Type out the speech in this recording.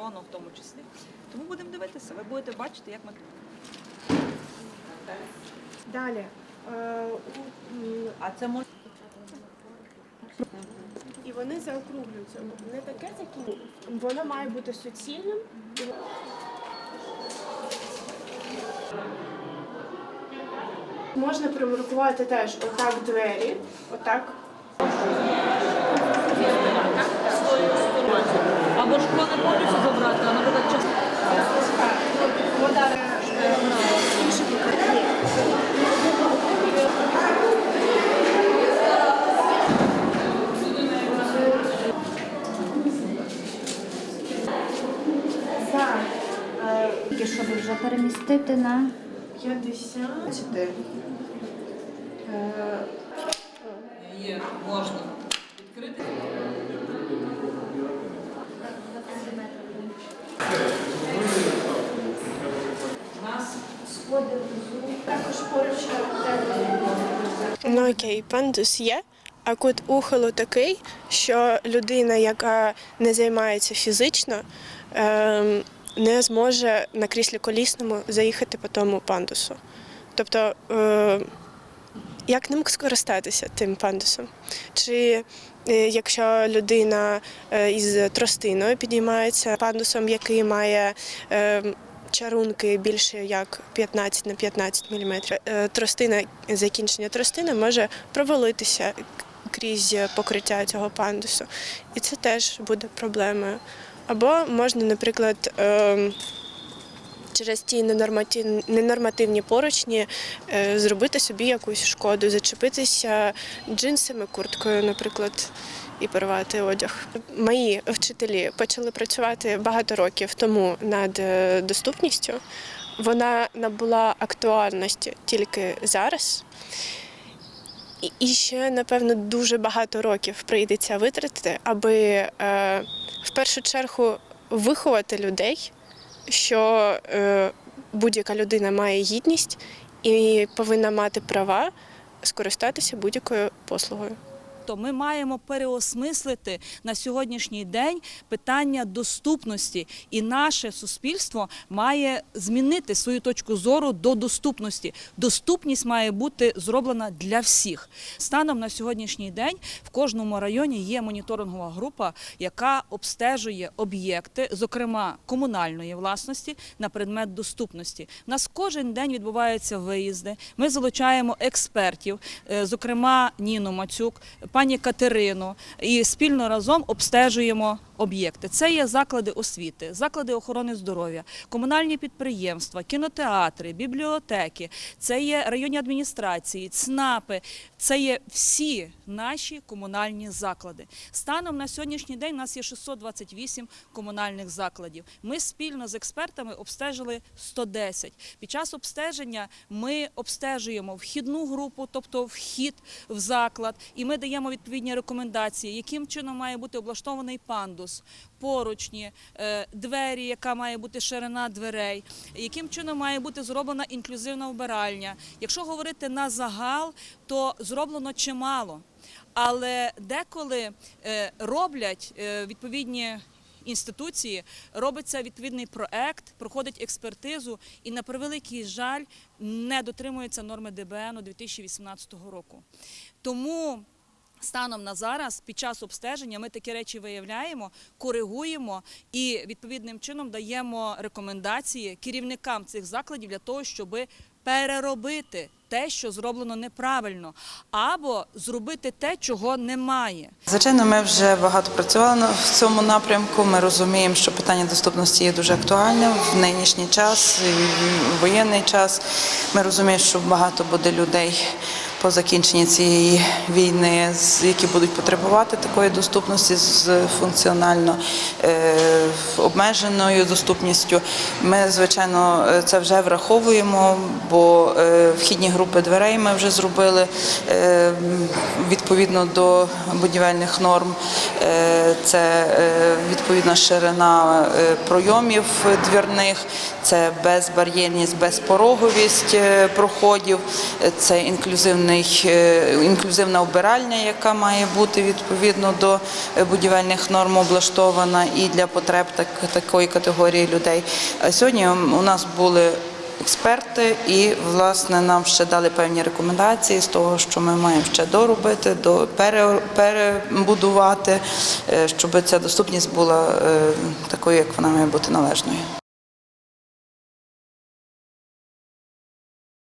охорону в тому числі. Тому будемо дивитися, ви будете бачити, як ми Далі. Е, а це може. І вони заокруглюються. Не таке такі. Воно має бути суцільним. Можна примаркувати теж отак двері, отак. Або шкло не повністю забрати, а наприклад, частину. Вода е, інше покриття. Так, Тільки щоб вже перемістити на 50. Е, Є, можна. Відкрити. Нас Також поруч Ну окей, пандус є. А кут ухилу такий, що людина, яка не займається фізично, ем, не зможе на кріслі колісному заїхати по тому пандусу. Тобто, е, як ним скористатися тим пандусом? Чи е, якщо людина е, із тростиною підіймається пандусом, який має чарунки більше як 15 на 15 мм, тростина, закінчення тростини може провалитися крізь покриття цього пандусу. І це теж буде проблемою. Або можна, наприклад, ем, через ті ненормативні поручні е, зробити собі якусь шкоду, зачепитися джинсами, курткою, наприклад, і порвати одяг. Мої вчителі почали працювати багато років тому над е, доступністю. Вона набула актуальності тільки зараз. І- ще, напевно, дуже багато років прийдеться витратити, аби е, в першу чергу виховати людей, що е, будь-яка людина має гідність і повинна мати права скористатися будь-якою послугою. То ми маємо переосмислити на сьогоднішній день питання доступності, і наше суспільство має змінити свою точку зору до доступності. Доступність має бути зроблена для всіх. Станом на сьогоднішній день в кожному районі є моніторингова група, яка обстежує об'єкти, зокрема комунальної власності, на предмет доступності. У нас кожен день відбуваються виїзди. Ми залучаємо експертів, е, зокрема Ніну Мацюк, пані Катерину, і спільно разом обстежуємо об'єкти. Це є заклади освіти, заклади охорони здоров'я, комунальні підприємства, кінотеатри, бібліотеки, це є районні адміністрації, ЦНАПи, це є всі наші комунальні заклади. Станом на сьогоднішній день у нас є 628 комунальних закладів. Ми спільно з експертами обстежили 110. Під час обстеження ми обстежуємо вхідну групу, тобто вхід в заклад, і ми даємо відповідні рекомендації, яким чином має бути облаштований пандус, поручні, е, двері, яка має бути ширина дверей, яким чином має бути зроблена інклюзивна вбиральня. Якщо говорити на загал, то зроблено чимало. Але деколи е, роблять е, відповідні інституції, робиться відповідний проект, проходить експертизу і на превеликий жаль не дотримуються норми ДБН 2018 року. Тому Станом на зараз, під час обстеження, ми такі речі виявляємо, коригуємо і відповідним чином даємо рекомендації керівникам цих закладів для того, щоб переробити те, що зроблено неправильно, або зробити те, чого немає. Звичайно, ми вже багато працювали в цьому напрямку. Ми розуміємо, що питання доступності є дуже актуальним в нинішній час, в воєнний час. Ми розуміємо, що багато буде людей по закінченні цієї війни, які будуть потребувати такої доступності з функціонально е, обмеженою доступністю. Ми, звичайно, е, це вже враховуємо, бо е, вхідні групи дверей ми вже зробили е, відповідно до будівельних норм. Це відповідна ширина пройомів двірних, це безбар'єрність, безпороговість проходів, це інклюзивна обиральня, яка має бути відповідно до будівельних норм облаштована і для потреб так, такої категорії людей. А сьогодні у нас були експерти, і власне нам ще дали певні рекомендації з того, що ми маємо ще доробити, до пере, перебудувати, е, щоб ця доступність була е, такою, як вона має бути належною.